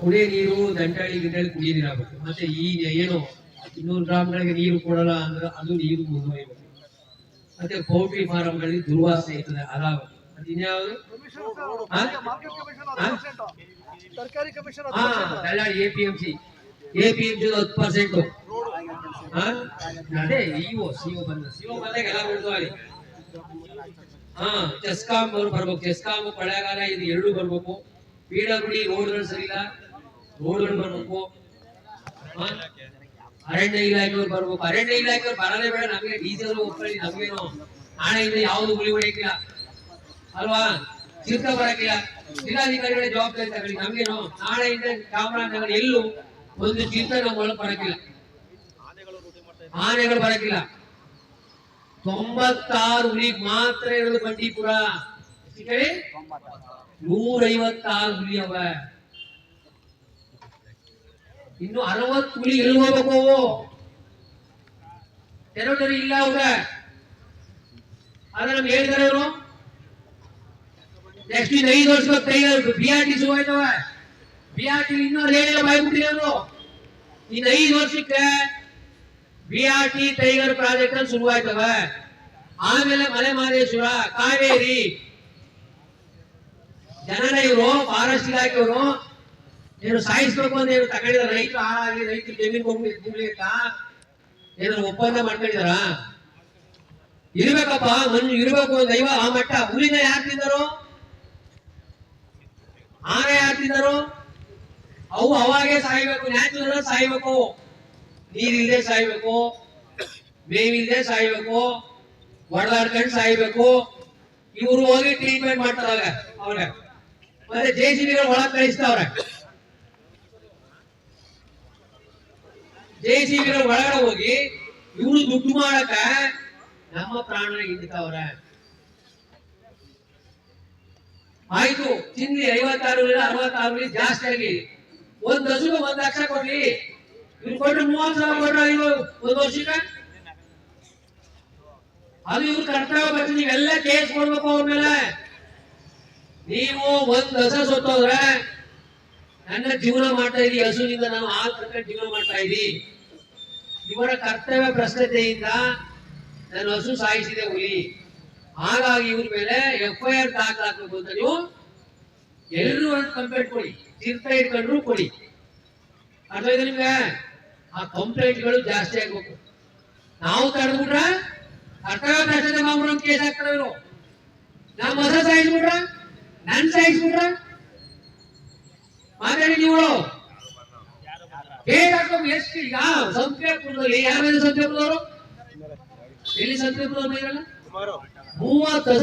ಕುಡಿಯ ನೀರು ದಂಟಾಳಿ ಗಿಂಟಾಳಿ ಕುಡಿಯ ನೀರಾಗಬೇಕು ಮತ್ತೆ ಈ ಏನು ಇನ್ನೂರು ಗ್ರಾಮ್ಗಳಿಗೆ ನೀರು ಕೊಡಲ್ಲ ಅಂದ್ರೆ ಅದು ನೀರು ಮುಂದುವರಿಬೇಕು ಮತ್ತೆ ಪೌಲ್ಟ್ರಿ ಫಾರಂಗಳಲ್ಲಿ ದುರ್ವಾಸನೆ ಇರ್ತದೆ ಅದಾಗಬೇಕು ಮತ್ತೆ ಇನ್ಯಾವುದು? ಹಾ? ಹಾ? ಹಾ ದಳ್ಳಾಳಿ A P M C A P M C ಹತ್ತು ಪರ್ಸೆಂಟ್ ಅದೇ ಇಒ ಸಿಒ ಬಂದ. ಸಿಒ ಬಂದಾಗ ಎಲ್ಲ ಬಿಡ್ತಾವೆ ಹಾ ಚೆಸ್ಕಾಂ ಅವ್ರು ಬರ್ಬೇಕು. ಚೆಸ್ಕಾಂ ಕೊಳ್ಳೇಗಾಲ ಇದು ಎರಡು ಬರ್ಬೇಕು. ಪಿ ಡಬ್ಲ್ಯೂ ರೋಡ್ಗಳು ಸರಿ ಇಲ್ಲ ರೋಡ್ಗಳು ಬರ್ಬೇಕು? ಅರಣ್ಯ ಇಲಾಖೆಯವ್ರು ಬರ್ಬೇಕು. ಅರಣ್ಯ ಇಲಾಖೆಯವ್ರು ಬರಲೇ ಬೇಡ. ನಮಗೆ ಡೀಸೆಲ್ ಒಪ್ಪಳಿ ಹಣ ನಾಳೆಯಿಂದ ಯಾವ್ದು ಗುಳಿ ಹೊಡೆಯಕ್ಕಿಲ್ಲ. ಅಲ್ವಾ? ಚಿರ್ಕ ಬರಕಿಲ್ಲ ಜಿಲ್ಲಾಧಿಕಾರಿಗಳ ಜವಾಬ್ದಾರಿ ತಗೊಳ್ಳಿ. ನಮ್ಗೇನು ನಾಳೆಯಿಂದ ಚಾಮರಾಜನಗರ ಎಲ್ಲೂ ಒಂದು ಚಿಂತೆ ನಮ್ಮ ಬರಕಿಲ್ಲ ಆನೆಗಳು ಬರಕಿಲ್ಲ ತೊಂಬತ್ತಾರು ಹುಲಿ ಮಾತ್ರ ಇರೋದು ಬಂಡೀಪುರ. ನೂರೈವತ್ತಾರು ಹುಲಿ ಅವ. ಇನ್ನು ಅರವತ್ತು ಕುಳಿ ಎಲ್ಲಿ ಹೋಗ್ಬೇಕು ಟೆರಿಟರಿ ಇಲ್ಲ ಅವ್ರ. ಆದ್ರೆ ನಮ್ಗೆ ಹೇಳಿದಾರೆ ಅವರು ನೆಕ್ಸ್ಟ್ ಇನ್ನು ಐದು ವರ್ಷ ಬಿ ಆರ್ ಟಿ ಹೋಯ್ತವ ಬಿ ಆರ್ ಟಿ ಇನ್ನೂ ರೇಡಿಯೋ ಬಾಯ್ಬಿಟ್ರಿ ಅವರು ಇನ್ನು ಐದು ವರ್ಷಕ್ಕೆ B R T tiger project ಅಲ್ಲಿ ಶುರುವಾಯ್ತವ ಆಮೇಲೆ ಮಲೆ ಮಹದೇಶ್ವರ, ಕಾವೇರಿ. ಜನರ ಇವರು ಫಾರೆಸ್ಟ್ ಇಲಾಖೆಯವರು ಏನು ಸಾಯಿಸ್ಬೇಕು ಅಂತ ಏನು ತಗೊಂಡಿದ್ರ ರೈತರು ಹಾಳಾಗಿ, ರೈತರು ಜಮೀನು ಹೋಗ್ಲಿಕ್ಕ ಏನಾದ್ರು ಒಪ್ಪಂದ ಮಾಡ್ಕೊಂಡಿದಾರ ಇರ್ಬೇಕಪ್ಪ, ಮಣ್ಣು ಇರ್ಬೇಕು ದೈವ, ಆ ಮಟ್ಟ. ಹುಲಿನ ಯಾರು ತಿಂದರು? ಆನೆ ಯಾರು ತಿಂದರು? ಅವು ಅವಾಗೆ ಸಾಯ್ಬೇಕು ನ್ಯಾಚುರಲ್ ಸಾಯ್ಬೇಕು. ನೀರಿಲ್ದೆ ಸಾಯ್ಬೇಕು, ಮೇವಿಲ್ದೆ ಸಾಯ್ಬೇಕು, ಒಡಲಾಡ್ಕೊಂಡು ಸಾಯ್ಬೇಕು. ಇವರು ಹೋಗಿ ಟ್ರೀಟ್ಮೆಂಟ್ ಮಾಡ್ತಾರ ಅವ್ರ ಮತ್ತೆ ಜೆ ಸಿ ಬಿಗಳು ಒಳಗ್ ಕಳಿಸ್ತಾವ್ರೆ. ಜೆ ಸಿ ಬಿಗಳು ಒಳಗಡೆ ಹೋಗಿ ಇವ್ರು ದುಡ್ಡು ಮಾಡಕ ನಮ್ಮ ಪ್ರಾಣ ಹಿಂಡ್ತಾವ್ರೆ. ಆಯ್ತು ತಿನ್ನಿ ಐವತ್ತಾರು ಅರವತ್ತಾರು ಜಾಸ್ತಿ ಆಗಿ ಒಂದ್ ಹಸುಗೆ ಒಂದ್ ಲಕ್ಷ ಕೊಡ್ಲಿ. ಇವ್ರು ಕೊಟ್ರೆ ಮೂವತ್ ಸಾವಿರ ಕೊಟ್ರೆ ಒಂದ್ ವರ್ಷಕ್ಕೆ? ಅದು ಇವ್ರು ಕರ್ತವ್ಯ ಬಗ್ಗೆ ನೀವೆಲ್ಲ ಕೇಸ್ ಕೊಡ್ಬೇಕು ಅವ್ರ ಮೇಲೆ. ನೀವು ಒಂದ್ ಹಸ ಸೊತ್ತೋದ್ರೆ ನನ್ನ ಜೀವನ ಮಾಡ್ತಾ ಇದೀವಿ ಹಸುವಿನಿಂದ ನಾನು ಹಾಲು ಕರ್ಕೊಂಡು ಜೀವನ ಮಾಡ್ತಾ ಇದೀವಿ. ಇವರ ಕರ್ತವ್ಯ ಭ್ರಷ್ಟತೆಯಿಂದ ನನ್ನ ಹಸು ಸಾಯಿಸಿದೆ ಹುಲಿ. ಹಾಗಾಗಿ ಇವ್ರ ಮೇಲೆ ಎಫ್ ಐ ಆರ್ ದಾಖಲಾಗಬೇಕು ಅಂತ ನೀವು ಎಲ್ಲರೂ ಒಂದು ಕಂಪ್ಲೇಂಟ್ ಕೊಡಿ, ತೀರ್ಥ ಇಟ್ಕೊಂಡ್ರು ಕೊಡಿ. ಅರ್ಥ ಇದೆ ನಿಮ್ಗೆ? ಆ ಕಂಪ್ಲೇಂಟ್ಗಳು ಜಾಸ್ತಿ ಆಗ್ಬೇಕು. ನಾವು ತಡೆದ್ಬಿಟ್ರ ಕರ್ತವ್ಯ ಭ್ರಷ್ಟತೆ ಒಂದು ಕೇಸ್ ಹಾಕ್ತಾರೆ ಇವರು. ನಮ್ಮ ಹೊಸ ಸಾಯಿಸ್ಬಿಟ್ರ? ನನ್ ಸಾಯಿಸ್ಬಿಟ್ರ ಮಾತಾಡಿ ನೀವು ಹಾಕ್ಬೇಕು ಎಷ್ಟು ಈಗ? ಸಂತೆಪುರದಲ್ಲಿ ಯಾರು ಸಂತೆಪುರದವರು ಎಲ್ಲಿ ಸಂಪೇಪುರದವ್ರು ಇರಲ್ಲ ಮೂವತ್ತು